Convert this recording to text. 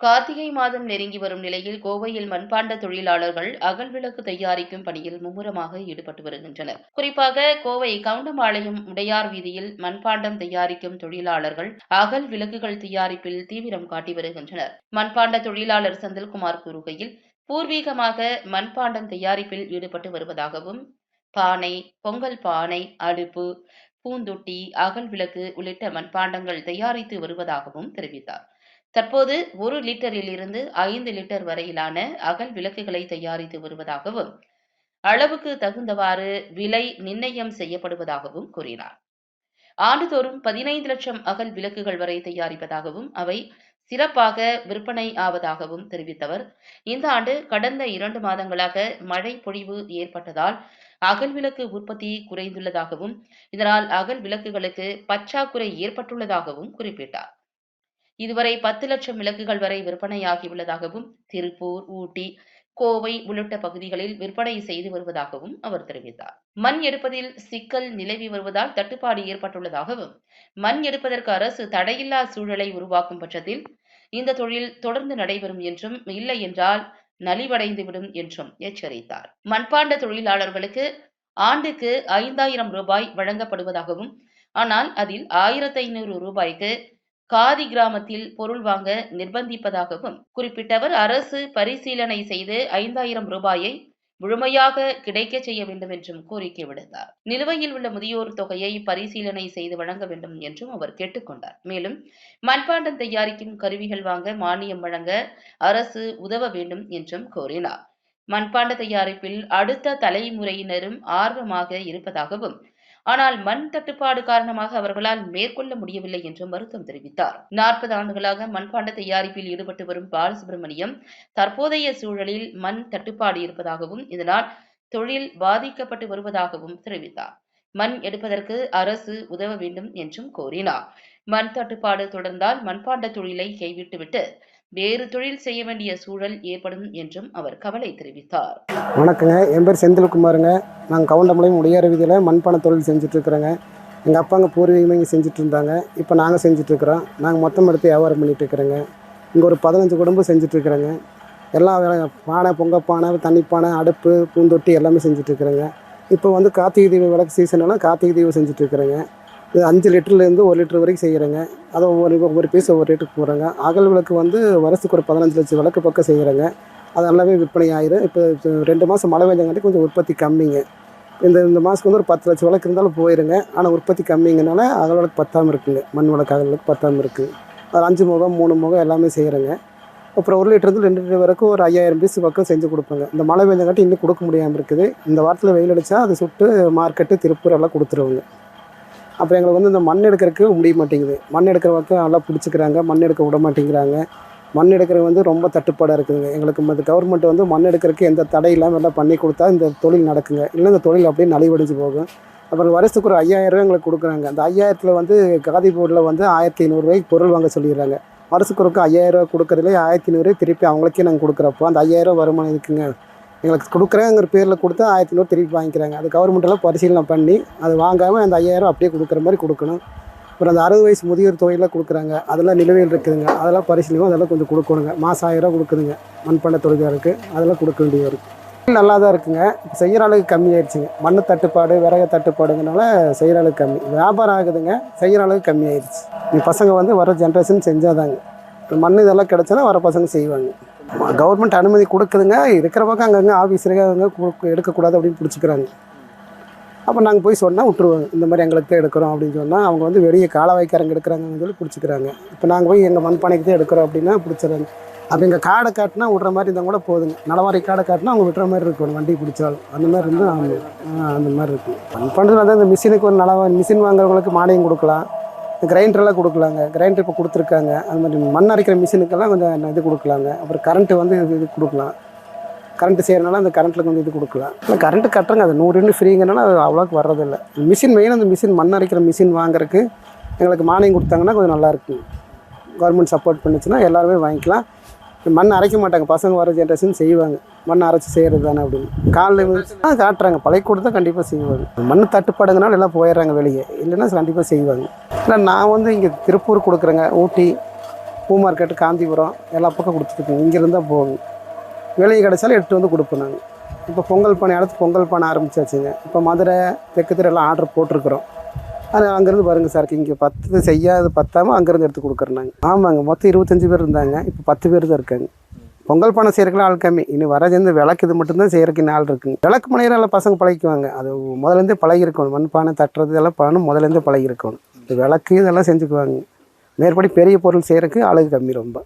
கார்த்திகை மாதம் நெருங்கி வரும் நிலையில் கோவையில் மண்பாண்ட தொழிலாளர்கள் அகல் விளக்கு தயாரிக்கும் பணியில் மும்முரமாக ஈடுபட்டு வருகின்றனர். குறிப்பாக கோவை கவுண்டம்பாளையம் உடையார் வீதியில் மண்பாண்டம் தயாரிக்கும் தொழிலாளர்கள் அகல் விளக்குகள் தயாரிப்பில் தீவிரம் காட்டி வருகின்றனர். மண்பாண்ட தொழிலாளர் செந்தில்குமார் கூறுகையில் பூர்வீகமாக மண்பாண்டம் தயாரிப்பில் ஈடுபட்டு வருவதாகவும் பானை பொங்கல் பானை அடுப்பு பூந்தொட்டி அகல் விளக்கு உள்ளிட்ட மண்பாண்டங்கள் தயாரித்து வருவதாகவும் தெரிவித்தார். தற்போது ஒரு லிட்டரில் இருந்து ஐந்து லிட்டர் வரையிலான அகல் விளக்குகளை தயாரித்து வருவதாகவும் அளவுக்கு தகுந்தவாறு விலை நிர்ணயம் செய்யப்படுவதாகவும் கூறினார். ஆண்டுதோறும் பதினைந்து லட்சம் அகல் விளக்குகள் வரை தயாரிப்பதாகவும் அவை சிறப்பாக விற்பனை ஆவதாகவும் தெரிவித்தவர். இந்த ஆண்டு கடந்த இரண்டு மாதங்களாக மழை பொழிவு ஏற்பட்டதால் அகல் விளக்கு உற்பத்தி குறைந்துள்ளதாகவும் இதனால் அகல் விளக்குகளுக்கு பற்றாக்குறை ஏற்பட்டுள்ளதாகவும் குறிப்பிட்டார். இதுவரை பத்து லட்சம் விளக்குகள் வரை விற்பனையாகியுள்ளதாகவும் திருப்பூர் ஊட்டி கோவை உள்ளிட்ட பகுதிகளில் விற்பனை செய்து வருவதாகவும் அவர் தெரிவித்தார். மண் எடுப்பதில் சிக்கல் நிலவி வருவதால் தட்டுப்பாடு ஏற்பட்டுள்ளதாகவும் மண் எடுப்பதற்கு அரசு தடையில்லா சூழலை உருவாக்கும் பட்சத்தில் இந்த தொழில் தொடர்ந்து நடைபெறும் என்றும் இல்லை என்றால் நலிவடைந்துவிடும் என்றும் எச்சரித்தார். மண்பாண்ட தொழிலாளர்களுக்கு ஆண்டுக்கு ஐந்தாயிரம் ரூபாய் வழங்கப்படுவதாகவும் ஆனால் அதில் ஆயிரத்தி ஐநூறு ரூபாய்க்கு காதி கிராமத்தில் பொருள் வாங்க நிர்பந்திப்பதாகவும் குறிப்பிட்டவர் அரசு பரிசீலனை செய்து ஐந்தாயிரம் ரூபாயை முழுமையாக கிடைக்க செய்ய வேண்டும் என்றும் கோரிக்கை விடுத்தார். நிலுவையில் உள்ள முதியோர் தொகையை பரிசீலனை செய்து வழங்க வேண்டும் என்றும் அவர் கேட்டுக்கொண்டார் மேலும் மண்பாண்டம் தயாரிக்கும் கருவிகள் வாங்க மானியம் வழங்க அரசு உதவ வேண்டும் என்றும் கோரினார். மண்பாண்ட தயாரிப்பில் அடுத்த தலைமுறையினரும் ஆர்வமாக இருப்பதாகவும் ஆனால் மண் தட்டுப்பாடு காரணமாக அவர்களால் மேற்கொள்ள முடியவில்லை என்றும் வருத்தம் தெரிவித்தார். நாற்பது ஆண்டுகளாக மண்பாண்ட தயாரிப்பில் ஈடுபட்டு வரும் பாலசுப்ரமணியம் தற்போதைய சூழலில் மண் தட்டுப்பாடு இருப்பதாகவும் இதனால் தொழில் பாதிக்கப்பட்டு வருவதாகவும் தெரிவித்தார். மண் எடுப்பதற்கு அரசு உதவ வேண்டும் என்றும் கோரினார். மண் தட்டுப்பாடு தொடர்ந்தால் மண்பாண்ட தொழிலை கைவிட்டுவிட்டு வேறு தொழில் செய்ய வேண்டிய சூழல் ஏற்படும் என்றும் அவர் கவலை தெரிவித்தார். வணக்கங்க. என் பேர் செந்தில்குமாருங்க. நாங்கள் கவுண்டமலையும் உடையார வீதியில் மண்பானை தொழில் செஞ்சுட்ருக்குறோங்க. எங்கள் அப்பாங்க பூர்வீகமாக இங்கே செஞ்சுட்டு இருந்தாங்க இப்போ நாங்கள் செஞ்சுட்ருக்குறோம். நாங்கள் மொத்தம் எடுத்து வியாபாரம் பண்ணிகிட்ருக்குறோங்க இங்கே ஒரு பதினஞ்சு குடும்பம் செஞ்சுட்ருக்குறோங்க. எல்லா வேலை பானை பொங்கப்பானை பானை தண்ணி பானை அடுப்பு பூந்தொட்டி எல்லாமே செஞ்சுட்ருக்குறேங்க. இப்போ வந்து கார்த்திகை தீப விளக்கு சீசனெல்லாம் கார்த்திகை தீபம் செஞ்சுட்ருக்குறோங்க. இது அஞ்சு லிட்டர்லேருந்து ஒரு லிட்டர் வரைக்கும் செய்கிறேங்க. அதை ஒவ்வொரு ஒவ்வொரு பீஸ் ஒவ்வொரு ரேட்டுக்கு போகிறேங்க அகல் விளக்கு வந்து வருஷத்துக்கு ஒரு பதினஞ்சு லட்சம் விளக்கு பக்கம் செய்கிறேங்க. அது நல்லாவே விற்பனை ஆயிரும். இப்போ ரெண்டு மாதம் மழை பெஞ்சங்காட்டி கொஞ்சம் உற்பத்தி கம்மிங்க. இந்த இந்த மாதத்துக்கு வந்து ஒரு பத்து லட்சம் விளக்கு இருந்தாலும் போயிருங்க. ஆனால் உற்பத்தி கம்மிங்கனால அகல் விளக்கு பத்தாமல் இருக்குங்க. மண் விளக்கு அகல் விளக்கு பத்தாமல் இருக்குது அது அஞ்சு முகம் மூணு முகம் எல்லாமே செய்கிறேங்க. அப்புறம் ஒரு லிட்டருந்து ரெண்டு லிட்டர் வரைக்கும் ஒரு ஐயாயிரம் பீஸ் பக்கம் செஞ்சு கொடுப்பேங்க. இந்த மழை பெஞ்சங்காட்டி இன்னும் கொடுக்க முடியாமல் இருக்குது. இந்த வாரத்தில் வெயில் அடித்தா அது சுட்டு மார்க்கெட்டு திருப்பூர் எல்லாம் கொடுத்துருவோங்க. அப்புறம் எங்களுக்கு வந்து இந்த மண் எடுக்கிறதுக்கு முடிய மாட்டேங்குது மண் எடுக்கிற பக்கம் நல்லா பிடிச்சிக்கிறாங்க மண் எடுக்க விட மாட்டேங்கிறாங்க. மண் எடுக்கிறது வந்து ரொம்ப தட்டுப்பாடாக இருக்குதுங்க. எங்களுக்கு இந்த கவர்மெண்ட் வந்து மண் எடுக்கிறதுக்கு எந்த தடை இல்லாமல் எல்லாம் பண்ணி கொடுத்தா இந்த தொழில் நடக்குங்க. இல்லை இந்த தொழில் அப்படியே நலிவடைஞ்சு போகும். அப்புறம் வருஷத்துக்கு ஒரு ஐயாயிரம் ரூபாய் எங்களுக்கு கொடுக்குறாங்க. அந்த ஐயாயிரத்தில் வந்து காதி போர்டில் வந்து ஆயிரத்தி ஐநூறுரூவாய்க்கு பொருள் வாங்க சொல்லிடுறாங்க. வருஷத்துக்கு ஒருக்கு ஐயாயிரம் ரூபாய் கொடுக்குறதுலே ஆயிரத்தி ஐநூறுரூவாய் திருப்பி அவங்களுக்கே நாங்கள் கொடுக்குறப்போ அந்த ஐயாயிரரூவா வருமானம் இருக்குங்க. எங்களுக்கு கொடுக்குறேங்கிற பேரில் கொடுத்து ஆயிரத்தி நூறு திருப்பி வாங்கிக்கிறாங்க. அது கவர்மெண்ட்டெல்லாம் பரிசீலனை பண்ணி அது வாங்காமல் அந்த ஐயாயிரம் அப்படியே கொடுக்குற மாதிரி கொடுக்கணும். அப்புறம் அந்த அறுபது வயசு முதியோர் தொகையெல்லாம் கொடுக்குறாங்க. அதெல்லாம் நிலுவையில் இருக்குதுங்க. அதெல்லாம் பரிசீலனை அதெல்லாம் கொஞ்சம் கொடுக்கணுங்க. மாதம் ஆயிரம் கொடுக்குதுங்க. மண்பாண்ட தொழிலாளருக்கு அதெல்லாம் கொடுக்க வேண்டியது இருக்குது நல்லா தான் இருக்குங்க செய்கிற அளவுக்கு கம்மியாயிடுச்சுங்க மண் தட்டுப்பாடு விறகு தட்டுப்பாடுங்கனால செய்கிற அளவுக்கு கம்மி. வியாபாரம் ஆகுதுங்க. செய்கிற அளவுக்கு கம்மியாயிடுச்சு இந்த பசங்க வந்து வர ஜென்ரேஷன் செஞ்சாதாங்க. இப்போ மண் இதெல்லாம் கிடச்சுன்னா வர பசங்க செய்வாங்க. கவர்மெண்ட் அனுமதி கொடுக்குதுங்க. இருக்கிற பக்கம் அங்கங்கே ஆஃபீஸருக்கு அங்கே கு- எடுக்கக்கூடாது அப்படின்னு பிடிச்சிக்கிறாங்க. அப்போ நாங்கள் போய் சொன்னால் விட்ருவாங்க இந்த மாதிரி எங்களுக்கு தான் எடுக்கிறோம் அப்படின்னு சொன்னால் அவங்க வந்து வெளியே காலவாய்க்காரங்க எடுக்கிறாங்கன்னு சொல்லி பிடிச்சிக்கிறாங்க. இப்போ நாங்கள் போய் எங்கள் மண்பானைக்கு தான் எடுக்கிறோம் அப்படின்னா பிடிச்சிடுறாங்க. அப்போ எங்கள் காடை காட்டினா விட்ற மாதிரி இருந்தால் கூட போதுங்க. நலவாரி காடை காட்டினா அவங்க விட்டுற மாதிரி இருக்கணும் வண்டி பிடிச்சாலும். அந்த மாதிரி இருந்தால் ஆமாம். அந்த மாதிரி இருக்கும். பண்ணுறது வந்து அந்த மிஷினுக்கு ஒரு நல மிஷின் வாங்குறவங்களுக்கு மானியம் கொடுக்கலாம். கிரைண்டர்லாம் கொடுக்கலாங்க. கிரைண்டர் இப்போ கொடுத்துருக்காங்க. அது மாதிரி மண் அரைக்கிற மிஷினுக்கெல்லாம் கொஞ்சம் இது கொடுக்கலாங்க. அப்புறம் கரண்ட்டு வந்து இது இது கொடுக்கலாம். கரண்ட்டு செய்கிறனால அந்த கரண்ட்டில் கொஞ்சம் இது கொடுக்கலாம். இல்லை கரண்ட்டு கட்டுறங்க. அது நூறு யூனிட் ஃப்ரீங்கனால அது அவ்வளோக்கு வர்றதில்லை. மிஷின் மெயின் அந்த மிஷின் மண் அரைக்கிற மிஷின் வாங்குறதுக்கு எங்களுக்கு மானியம் கொடுத்தாங்கன்னா கொஞ்சம் நல்லாயிருக்கும் கவர்மெண்ட் சப்போர்ட் பண்ணுச்சுன்னா எல்லாருமே வாங்கிக்கலாம். மண் அரைக்க மாட்டாங்க. பசங்க வர ஜென்ரேஷன் செய்வாங்க. மண் அரைச்சி செய்கிறது தானே அப்படின்னு காலையில் ஆ காட்டுறாங்க. பழைய தான் கண்டிப்பாக செய்வாங்க. மண் தட்டுப்பாடுங்கனால எல்லாம் போயிடுறாங்க வெளியே. இல்லைன்னா கண்டிப்பாக செய்வாங்க. இல்லை நான் வந்து இங்கே திருப்பூர் கொடுக்குறேங்க. ஊட்டி பூ மார்க்கெட்டு காந்திபுரம் எல்லா பக்கம் கொடுத்துருக்கோங்க இங்கேருந்து தான் போகும் விலையை கிடைச்சாலும் எடுத்து வந்து கொடுப்போம் நாங்கள் இப்போ பொங்கல் பானை அடுத்து பொங்கல் பானை ஆரம்பிச்சாச்சுங்க. இப்போ மதுரை தெற்கு தெரு எல்லாம் ஆர்டர் போட்டிருக்குறோம். ஆனால் அங்கேருந்து பாருங்க சார் இங்கே பத்து செய்யாது பத்தாமல் அங்கேருந்து எடுத்து கொடுக்குறேன் நாங்கள் ஆமாங்க மொத்தம் இருபத்தஞ்சி பேர் இருந்தாங்க. இப்போ பத்து பேர் தான் இருக்காங்க. பொங்கல் பானை செய்கிறக்குலாம் ஆள் கம்மி. இனி வரது இந்த விளக்கு இது மட்டும்தான் செய்கிறக்கு இன்னும் ஆள் இருக்குங்க விளக்கு மணியெல்லாம் எல்லாம் பசங்க பழகிக்குவாங்க. அது முதலேருந்தே பழகி இருக்கணும் மண் பானை தட்டுறது எல்லாம் பண்ணணும். முதலேருந்தே பழகி இருக்கணும் இந்த விளக்கு இதெல்லாம் செஞ்சுக்குவாங்க. மேற்படி பெரிய பொருள் செய்கிறக்கு ஆளுங்க கம்மி ரொம்ப.